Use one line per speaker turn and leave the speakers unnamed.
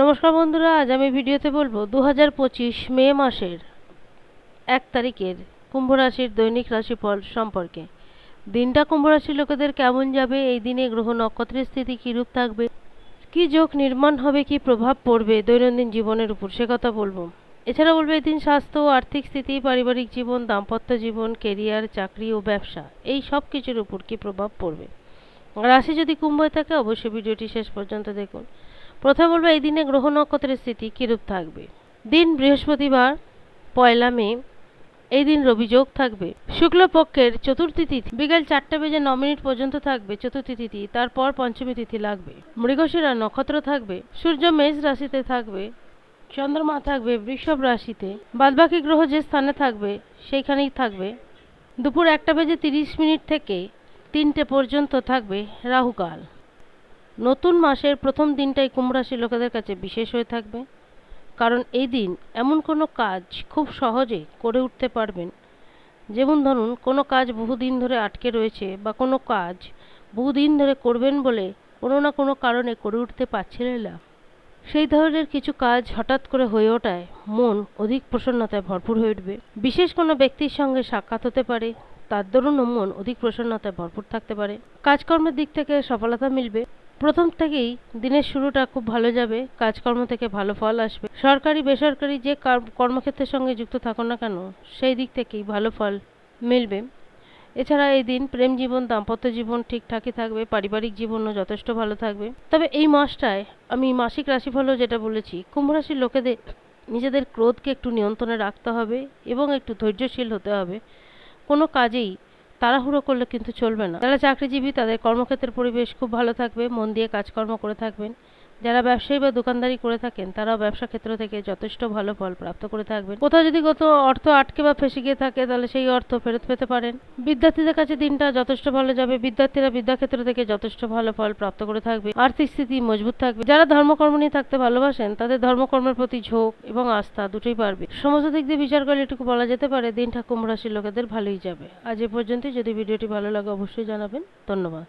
নমস্কার বন্ধুরা, আজ আমি ভিডিওতে বলব দু পঁচিশ মে মাসের এক তারিখের কুম্ভ রাশির দৈনিক রাশিফল সম্পর্কে। দিনটা কুম্ভ রাশির লোকেদের কেমন যাবে, এই দিনে গ্রহ নক্ষত্রের স্থিতি কীরূপ থাকবে, কি যোগ নির্মাণ হবে, কি প্রভাব পড়বে, দৈনন্দিন জীবনের উপর সে কথা বলব। এছাড়া বলব এই দিন স্বাস্থ্য, আর্থিক স্থিতি, পারিবারিক জীবন, দাম্পত্য জীবন কেরিয়ার চাকরি ও ব্যবসা, এই সব কিছুর উপর কী প্রভাব পড়বে। রাশি যদি কুম্ভ থাকে, অবশ্যই ভিডিওটি শেষ পর্যন্ত দেখুন। প্রথমে বলব এই দিনে গ্রহ নক্ষত্রের স্থিতি কীরূপ থাকবে? দিন বৃহস্পতিবার, পয়লা মে, এই দিন রবি যোগ থাকবে। শুক্লপক্ষের চতুর্থী তিথি, বিকেল চারটে বেজে ন মিনিট পর্যন্ত থাকবে চতুর্থী তিথি, তারপর পঞ্চমী তিথি লাগবে। মৃগশিরা নক্ষত্র থাকবে, সূর্য মেষ রাশিতে থাকবে, চন্দ্রমা থাকবে বৃষভ রাশিতে, বাদবাকি গ্রহ যে স্থানে থাকবে সেইখানেই থাকবে। দুপুর একটা বেজে তিরিশ মিনিট থেকে তিনটে পর্যন্ত থাকবে রাহুকাল। নতুন মাসের প্রথম দিনটাই কুম্ভ রাশির লোকেদের কাছে বিশেষ হয়ে থাকবে। কারণ এই দিন এমন কোনো কাজ খুব সহজে করে উঠতে পারবেন। যেমন ধরুন, কোনো কাজ বহুদিন ধরে আটকে রয়েছে বা কোনো কাজ বহুদিন ধরে করবেন বলে কোনো না কোনো কারণে করে উঠতে পারছিলেন না সেই ধরনের কিছু কাজ হঠাৎ করে হয়ে ওঠায় মন অধিক প্রসন্নতায় ভরপুর হয়ে উঠবে। বিশেষ কোনো ব্যক্তির সঙ্গে সাক্ষাৎ হতে পারে, তার দরুনও মন অধিক প্রসন্নতায় ভরপুর থাকতে পারে। কাজকর্মের দিক থেকে সফলতা মিলবে। প্রথম থেকেই দিনের শুরুটা খুব ভালো যাবে, কাজকর্ম থেকে ভালো ফল আসবে। সরকারি, বেসরকারি যে কর্মক্ষেত্রের সঙ্গে যুক্ত থাকো না কেন, সেই দিক থেকেই ভালো ফল মিলবে। এছাড়া এই দিন প্রেম জীবন, দাম্পত্য জীবন ঠিকঠাকই থাকবে, পারিবারিক জীবনও যথেষ্ট ভালো থাকবে। তবে এই মাসটায় আমি মাসিক রাশিফলও যেটা বলেছি, কুম্ভ রাশির লোকেদের, নিজেদের ক্রোধকে একটু নিয়ন্ত্রণে রাখতে হবে এবং একটু ধৈর্যশীল হতে হবে। কোনো কাজেই তাড়াহুড়ো করলে কিন্তু চলবে না। যারা চাকরিজীবী, তাদের কর্মক্ষেত্রের পরিবেশ খুব ভালো থাকবে, মন দিয়ে কাজকর্ম করে থাকবেন। যারা ব্যবসায়ী বা দোকানদারি করে থাকেন, তারাও ব্যবসা ক্ষেত্র থেকে যথেষ্ট ভালো ফল প্রাপ্ত করে থাকবেন। কোথাও যদি কত অর্থ আটকে বা ফেসে গিয়ে থাকে, তাহলে সেই অর্থ ফেরত পেতে পারেন। বিদ্যার্থীদের কাছে দিনটা যথেষ্ট ভালো যাবে। বিদ্যার্থীরা বিদ্যাক্ষেত্র থেকে যথেষ্ট ভালো ফল প্রাপ্ত করে থাকবে। আর্থিক স্থিতি মজবুত থাকবে। যারা ধর্মকর্ম নিয়ে থাকতে ভালোবাসেন, তাদের ধর্মকর্মের প্রতি ঝোঁক এবং আস্থা দুটোই বাড়বে। সমস্ত দিক দিয়ে বিচার করলে এটুকু বলা যেতে পারে, দিনটা কুম্ভ রাশির লোকেদের ভালোই যাবে। আজ এ পর্যন্তই। যদি ভিডিওটি ভালো লাগে, অবশ্যই জানাবেন। ধন্যবাদ।